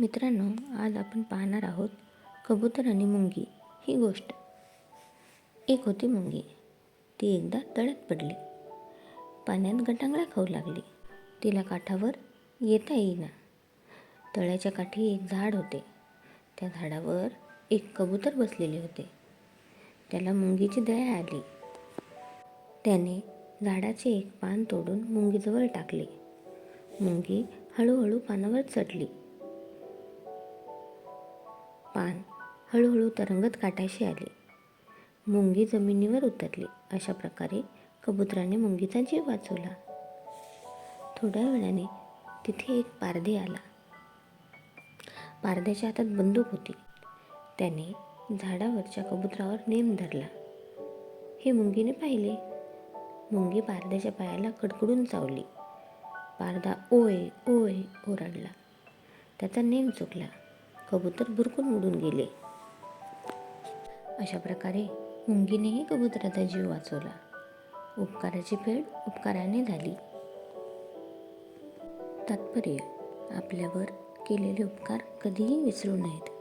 मित्रांनो आज आपण पाहणार आहोत कबूतर आणि मुंगी ही गोष्ट. एक होती मुंगी. ती एकदा तळ्यात पडली. पाण्यात गटांगळा खाऊ लागली. तिला काठावर येता येईना. तळ्याच्या काठी एक झाड होते. त्या झाडावर एक कबूतर बसलेले होते. त्याला मुंगीची दया आली. त्याने झाडाचे एक पान तोडून मुंगीजवळ टाकले. मुंगी हळूहळू पानावर चढली. पान हळूहळू तरंगत काटाशी आले. मुंगी जमिनीवर उतरली. अशा प्रकारे कबुतराने मुंगीचा जीव वाचवला. थोड्या वेळाने तिथे एक पारधी आला. पारध्याच्या हातात बंदूक होती. त्याने झाडावरच्या कबुतरावर नेम धरला. हे मुंगीने पाहिले. मुंगी पारध्याच्या पायाला कडकडून चावली. पारधा ओय ओय ओरडला. त्याचा नेम चुकला. कबूतर भुरकून उडून गेले. अशा प्रकारे मुंगीनेही कबुतराचा जीव वाचवला. उपकाराची फेड उपकाराने झाली. तात्पर्य आपल्यावर केलेले उपकार कधीही विसरू नयेत.